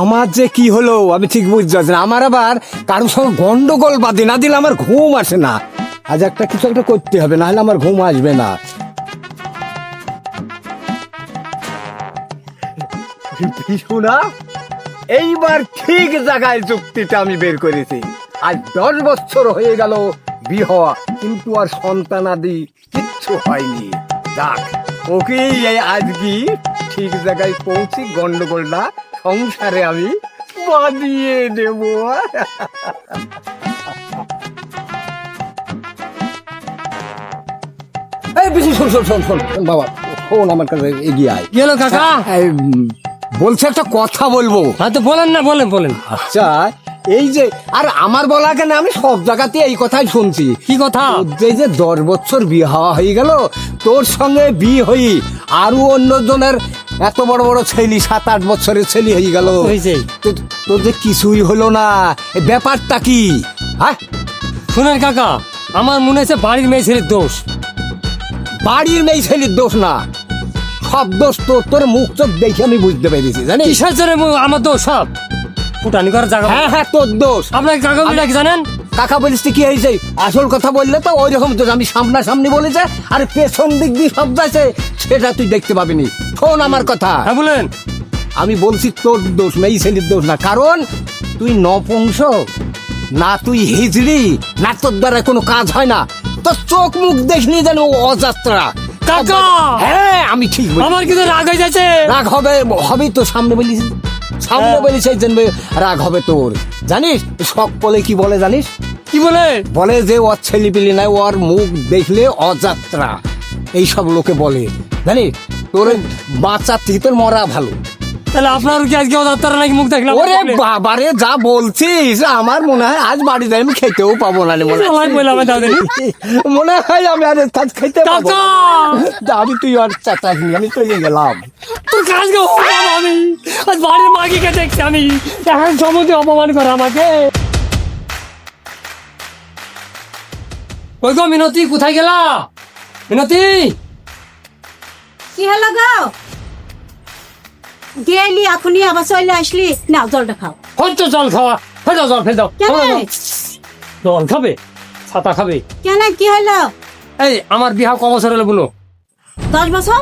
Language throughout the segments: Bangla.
আমার যে কি হলো, আমি ঠিক বুঝতে পারছি না। আমার আবার কারোর সঙ্গে গন্ডগোল বাঁধি, না দিলে আমার ঘুম আসে না। আজ একটা কিছু একটা করতে হবে, না হলে আমার ঘুম আসবে না। শোনা এইবার ঠিক জায়গায় যুক্তিটা আমি বের করেছি। আজ দশ বছর হয়ে গেল বিহ কিন্তু আর সন্তানাদি কিচ্ছু হয়নি। যাক ওকে আজকে ঠিক জায়গায় পৌঁছি গন্ডগোলটা সংসারে আমি বানিয়ে দেব। এই বেশি শোন শোন শোন শোন শোন বাবা আমার কাছে এগিয়ে আয়। হলো কাকা? বলছি একটা কথা বলব। হ্যাঁ তো বলেন না বলেন বলেন। আচ্ছা এই যে আর আমার বলা কেন আমি সব জায়গাতে এই কথাই শুনছি। কি কথা? যে দশ বছর বিয়ে হওয়া হয়ে গেল তোর সঙ্গে বিয়ে হই আরও অন্যজনের এত বড় বড় ছেলে সাত আট বছরের ছেলে হয়ে গেল। তো- যে কিছুই হলো না এ ব্যাপারটা কি? হ্যাঁ? শুনেন কাকা আমার মনে হচ্ছে বাড়ির মেয়ে ছেলের দোষ। বাড়ির মেয়ে ছেলের দোষ না। সব দোষ তোর তোর মুখ চোখ দেখে আমি বুঝতে পেরেছি জানিস? কিসের জন্য আমার দোষ সব? ফুটানি করার জায়গা হ্যাঁ হ্যাঁ তোর দোষ। আপনার কাকা জানেন? কাকা বলিস কি হয়েছে? আসল কথা বললে তো ওই রকম তো আমি সামনা সামনি বলেছে আর পেছন দিক দিয়ে শব্দ আছে সেটা তুই দেখতে পাবিনি। শোন আমার কথা। হ্যাঁ বলেন। আমি বলছি তোর দোষ মেয়ে ছেলের দোষ না। কারণ তুই নপুংস না তুই হিজড়ি না তোর দ্বারা কোনো কাজ হয় না। তোর চোখ মুখ দেখলি যেন ও অযাত্রা। কাকা! হ্যাঁ আমি ঠিক আমার কিন্তু রাগ হয়ে যাচ্ছে। রাগ হবে হবেই তো সামনে বলিস সামনে হ্যাঁ। বলিস রাগ হবে তোর। জানিস বলে কি বলে জানিস? কি বলে? বলে যে ওর ছেলে পিলি নাই ওর মুখ দেখলে অযাত্রা। এইসব লোকে বলে। জানিস তোর বাচ্চা থেকে তোর মরা ভালো। তাহলে আপনার কি আজকে অদাত্তারা নাকি মুখ দেখলাম? ওরে বাবারে যা বলছিস আমার মনে হয় আজ বাড়ি যাই আমি খেতেও পাবো না রে মনে হয়। বললাম দাও মনে হয় আমি আর কাজ খেতে পাবো। আমি তুই আর চাচাস নি আমি চলে গেলাম। তোর কাজ আমি আজ বাড়ির মাগিকে দেখছি আমি। এখন সমুদ্রে অপমান করে আমাকে। গো মিনতি কোথায় গেলা? মিনতি? কি হলো গো? গেলি এখনই আবার চলে আসলি। না জলটা খাও। হয়তো জল খাওয়া? ফেল জল ফেল দাও। জল খাবে? ছাতা খাবে? কেন? কি হলো? এই আমার বিহা ক বছর হলো বলো? দশ বছর?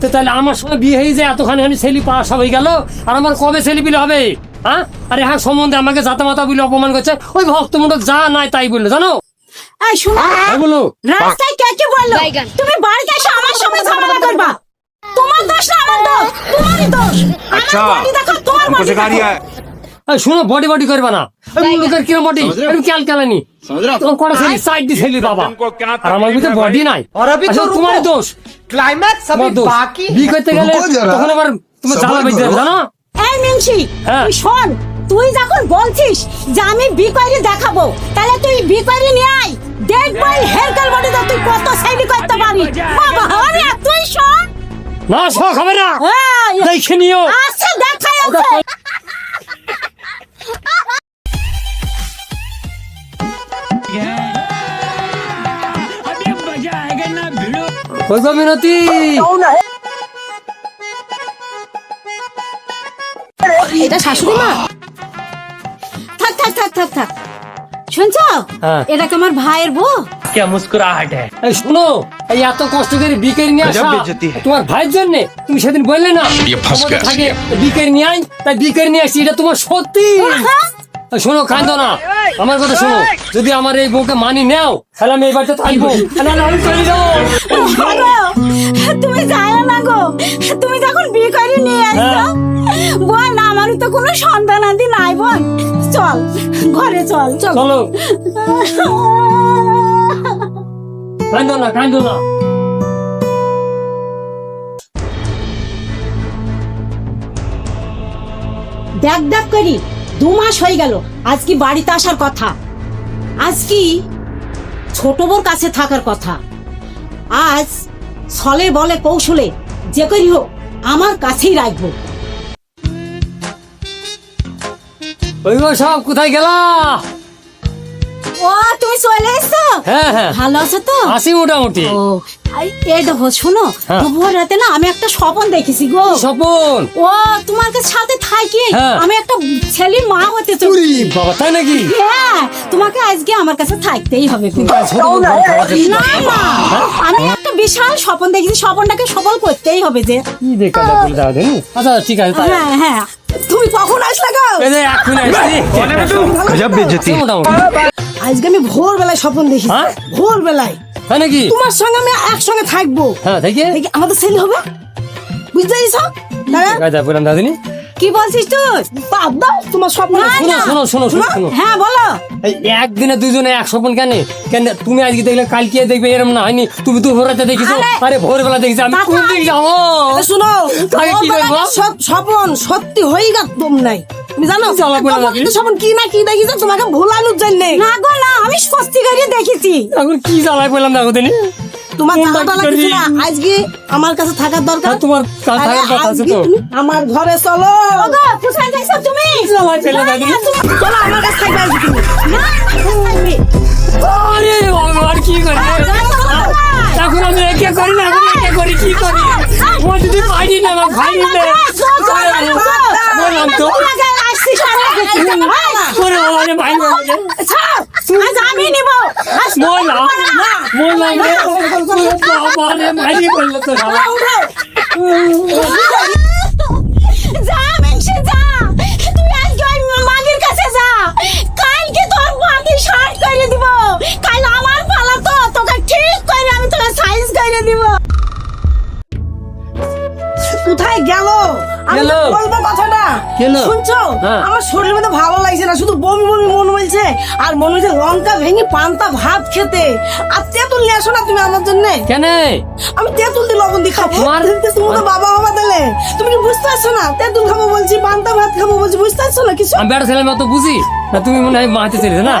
তো তাহলে আমার সঙ্গে বিয়ে হয়ে যায় এতখানি খানি ছেলে পাস হয়ে গেল। আর আমার কবে ছেলে বিলে হবে? হ্যাঁ? আরে হ্যাঁ সম্বন্ধে আমাকে জাতা মাতা বলে অপমান করছে। ওই ভক্তমূলক যা নাই তাই বলল জানো? এই শুনো বলো। রাস্তায় কে কে বলল? তুমি বাড়িতে এসে আমার সঙ্গে ঝামেলা করবা। তোমার দোষ না আমার দোষ। তোমারই দোষ। আচ্ছা। তোমার বডি এই শুনো বডি বডি করবা না। আমি লোকের কিরম বডি আমি ক্যাল ক্যালানি। তোমার কোন সাইড সাইড দি ছেলি বাবা। আর আমার ভিতরে বডি নাই। আর আমি তো তোমার দোষ। ক্লাইম্যাক্স সবই বাকি। বি গেলে তখন আবার তুমি জ্বালা বেজে জানো? এই মিনসি হ্যাঁ। তুই শোন। তুই যখন বলছিস যে আমি বিকরি দেখাবো তাহলে তুই বিকরি নিয়ে আয়। দেখব হেরকাল বডিতে তুই কত সেলি করতে পারিস বাবা আরে তুই শোন। না শখ হবে না। এই, দেখে নিও। আচ্ছা দেখাই আছে মিনতি? এটা শাশুড়ি মা? থাক থাক শুনছ? হ্যাঁ। এটা কি আমার ভাইয়ের বউ? কে মুস্কুরাহট হ্যাঁ শুনো এই এত কষ্ট করে নিয়ে আসা তোমার ভাইয়ের জন্য তুমি সেদিন বললে না নিয়ে আই তাই নিয়ে আসি এটা তোমার সত্যি। হ্যাঁ, হ্যাঁ। শোনো কান্দ না। আমার কথা শোনো যদি আমার এই বউকে মানি নেও তাহলে আমি এবার তো থাকব। আমি চলে যাব। তুমি যাও না গো তুমি যখন বিয়ে করে নিয়ে আমারও তো কোনো সন্তান আদি নাই বোন চল ঘরে চল চল। চলো। কান্দো না কান্দো না। দেখ দেখ করি দু মাস হয়ে গেল আজ কি বাড়িতে আসার কথা? আজ কি ছোট বোর কাছে থাকার কথা? আজ ছলে বলে কৌশলে যে করি হোক আমার কাছেই রাখব। ওই সব কোথায় গেলা? ও তুমি চলে এসছো? হ্যাঁ হ্যাঁ। ভালো আছো তো? আসি মোটামুটি। ও এই দেখো শোনো হ্যাঁ। ভোর রাতে না আমি একটা স্বপ্ন দেখেছি গো। স্বপন? ও তোমার কাছে সাথে থাকি হ্যাঁ। আমি একটা ছেলের মা হতে চলেছি উরি বাবা তাই নাকি? হ্যাঁ তোমাকে আজকে আমার কাছে থাকতেই হবে না না আমি একটা বিশাল স্বপ্ন দেখেছি স্বপ্নটাকে সফল করতেই হবে যে। কি দেখা যা বলে দাও আচ্ছা ঠিক আছে হ্যাঁ হ্যাঁ। তুমি কখন আসলে গো? এখন আসছি। গজব বেজতি। আজকে আমি ভোরবেলায় স্বপ্ন দেখি। হ্যাঁ? ভোরবেলায়। তাই নাকি? তোমার সঙ্গে আমি একসঙ্গে থাকব। হ্যাঁ দেখি। দেখি আমাদের ছেলে হবে? বুঝতে পারিস দাদা? বললাম দাদিনি। কি বলছিস তুই? বাদ দাও তোমার স্বপ্ন শোনো। শোনো শোনো শোনো শোনো। হ্যাঁ বলো। এই একদিনে দুজনে এক স্বপন কেন? কেন তুমি আজকে দেখলে কালকে দেখবে এরম না হয়নি? তুমি দুপুর রাতে দেখিছো। আরে- ভোরবেলা দেখেছি। আমি কোন দিক যাব? শুনো কি স্বপন সত্যি নাই। তুমি জানো কি স্বপন না কি দেখিছো? তোমাকে ভোলানোর জন্য। না গো না আমি সত্যি করে দেখেছি। এখন কি জ্বালায় বললাম দেখো দিনি? তোমার কি লাগছে না আজকে আমার কাছে থাকার দরকার হ্যাঁ, তোমার থাকার কথা আছে তো। আমার ঘরে চলো ওগো কোথায় যাইছো তুমি জ্বালায় ফেলে দাদিনি চলো আমার কাছে থাকবে আজকে তুমি না থাকবে আরে ভগবান কি করি এখন আমি একে করি না এখন একে করি কি করি ও যদি পারি না আমার ভাই নিলে বললাম তো ওরে বাবা রে ভাই। আজ আমি নিব। আজ বললাম বললাম রে বাবা রে মারি বলল তো শালা। যা মেনসে যা। তুই আজকে ওই মাগির কাছে যা। কালকে তোর মাগি শার্ট করে দিব। কাল আমার পালা তো। তোকে ঠিক করে আমি তোকে সাইজ করে দিব। কোথায় গেল? আমি বলব কথাটা। গেল? শুনছো? হ্যাঁ। আমার শরীরের মধ্যে ভালো লাগছে না শুধু বমি বমি মন বলছে আর মনে হচ্ছে লঙ্কা ভেঙে পান্তা ভাত খেতে। আর তেঁতুল নিয়ে আসো না তুমি আমার জন্য। কেন? আমি তেঁতুল দিয়ে লবণ দিয়ে খাব। তুমি তো বাবা বাবা দিলে তুমি কি বুঝতে পারছ না? তেঁতুল খাব বলছি পান্তা ভাত খাব বলছি বুঝতে পারছ না কিছু? আমি বেড়া ছেলে মতো বুঝি? না তুমি মনে হয় ছেলে না?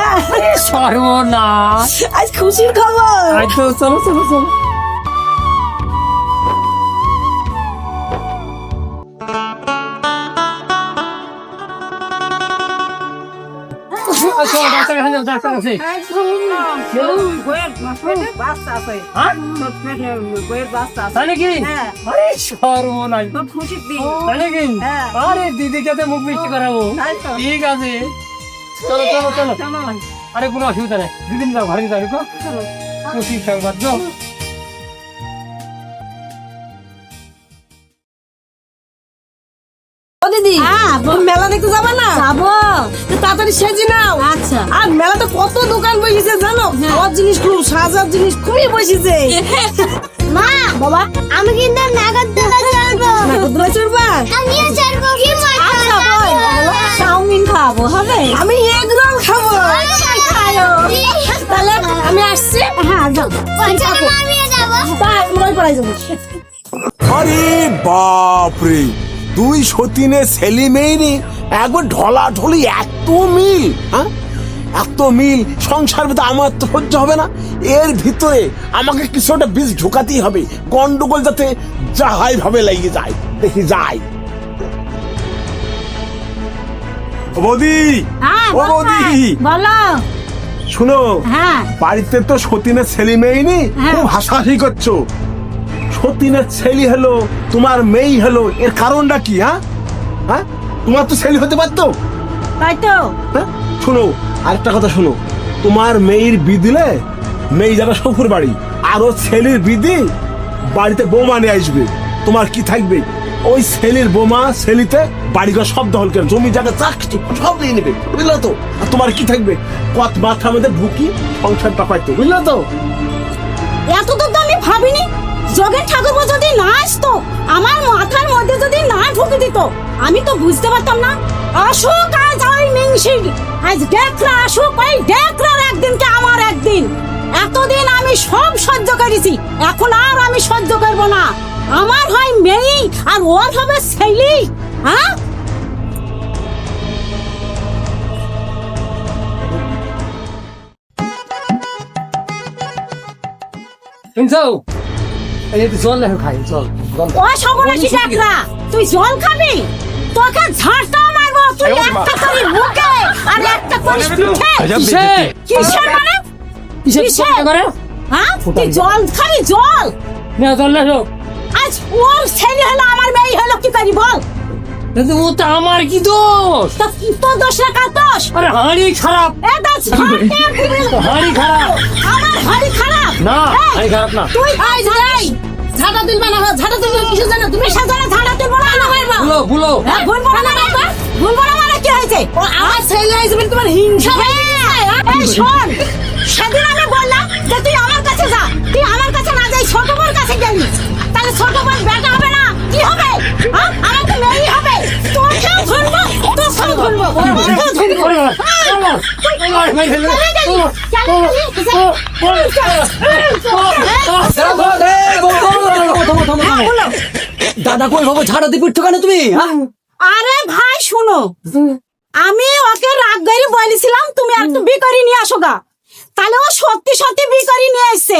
সর্বনাশ। আজ খুশির খবর। আই তো চলো চলো চলো। আচ্ছা, ডাক্তার কাছে যাও, ডাক্তার কাছে। তাই নাকি? আরে সর্বনাশ। তাই নাকি? আরে দিদিকে তো মুখ মিষ্টি করাবো ঠিক আছে চলো চলো চলো আরে কোনো অসুবিধা নেই দিদিন যাও ঘরে যাও দেখো খুশি সংবাদ যাও হ্যাঁ, মেলা দেখতে যাবে না? যাব। তাড়াতাড়ি সেজে নাও। আচ্ছা। আর মেলাতে কত দোকান বসেছে জানো? খাওয়ার জিনিস খুব সাজার জিনিস খুবই বসেছে। মা বাবা। আমি কিন্তু চড়বা আমিও কি মজা। আচ্ছা চাউমিন খাব হবে? আমি এগ রোল খাব। তাহলে আমি আসছি। হ্যাঁ যাও। আমিও যাব। আরে বাপরে। দুই সতীনে ছেলে মেয়েনি একবার ঢলা ঢলি এত মিল হ্যাঁ? এত মিল সংসার ভিতরে আমার তো সহ্য হবে না। এর ভিতরে আমাকে কিছু একটা বীজ ঢোকাতেই হবে। গন্ডগোল যাতে যাহাই ভাবে লেগে যায় দেখি যাই বৌদি! হ্যাঁ ও বৌদি! বলো। শুনো হ্যাঁ। বাড়িতে তো সতীনের ছেলে মেয়েনি হ্যাঁ। খুব হাসাহাসি করছ। সতীনের ছেলে হলো তোমার মেয়ে হলো এর কারণটা কি হ্যাঁ? হ্যাঁ? তোমার তো ছেলে হতে পারতো? তাই তো হ্যাঁ? শোনো আরেকটা কথা শোনো। তোমার মেয়ের বিদিলে মেয়ে যাবে শ্বশুর বাড়ি আর ও ছেলের বিদি বাড়িতে বৌমা নিয়ে আসবে। তোমার কি থাকবে? ওই ছেলের বোমা ছেলিতে বাড়িঘর সব দখল করে জমি জায়গা চাক সব নিয়ে নেবে বুঝলো তো? আর তোমার কি থাকবে? কত মাথার মধ্যে ঢুকি সংসারটা পাইতো বুঝলো তো? এত তো আমি ভাবিনি। যোগের ঠাকুর যদি না আসতো, আমার মাথার মধ্যে যদি না ঢুকে দিত, আমি তো বুঝতে পারতাম না। আসুক আজ ওই মিংসি আজ ডেকরা আসুক ওই ডেকরার একদিনকে আমার একদিন। এতদিন আমি সব সহ্য করেছি, এখন আর আমি সহ্য করব না। আমার হয় মেয়ে, আর ওর হবে ছেলে হ্যাঁ? একটু জল লেখো খাই জল জল ও সর্বনাশী ডাকরা তুই জল খাবি? তোকে ঝাড়টাও মারবো তুই একটা করিস বুকে আর একটা করিস পিঠে কিসে? কিসের মানে? কিসে কিসে? কিসে করে? হ্যাঁ? তুই জল খাবি জল? না চল না আজ ওর ছেলে হলো আমার মেয়ে হলো কি করি বল? কিন্তু ও তো আমার কি দোষ? তা দোষ না কার দোষ আরে হাঁড়ি খারাপ। এটা ঝাঁটে হাঁড়ি খারাপ। আমার হাড়ি খারাপ? না হাঁড়ি খারাপ না। তুই আই যাই ঝাড়া তুলবা না ঝাড়া তুলবা কিছু জানো তুমি সাজানা ঝাড়া তুলবো না না মারবা ভুলো ভুলো হ্যাঁ ভুলবো না না মারবা ভুলবো না মানে কি হয়েছে? ও আমার ছেলে হিসেবে তোমার হিংসা হয়ে এই শোন। সেদিন আমি বললাম যে তুই দাদা কই বাবু ঝাড়া দিয়ে পিঠো কেন তুমি হ্যাঁ? আরে ভাই শুনো। আমি ওকে রাগ গাড়ি বলেছিলাম তুমি একটু বিকারি নিয়ে আসো গা। তাহলে ও সত্যি সত্যি বিকারি নিয়ে আসছে।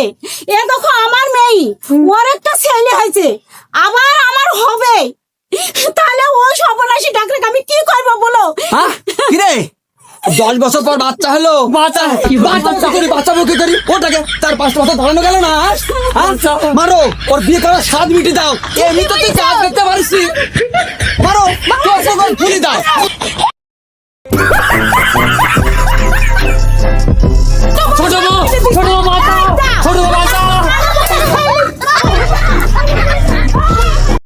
এ দেখো আমার মেয়ে ওর একটা ছেলে হয়েছে। আবার আমার হবে। তাহলে ও সর্বনাশী ডাক্তার আমি কি করব বলো? হ্যাঁ? কি রে? দশ বছর পর বাচ্চা হলো। বাচ্চা। বাচ্চা করি? করি? ওটাকে তার পাঁচ বছর ধরানো গেল না হ্যাঁ? মারো ওর বিয়ে করার স্বাদ মিটি দাও। তো করতে পারিস দাও। ছোট মা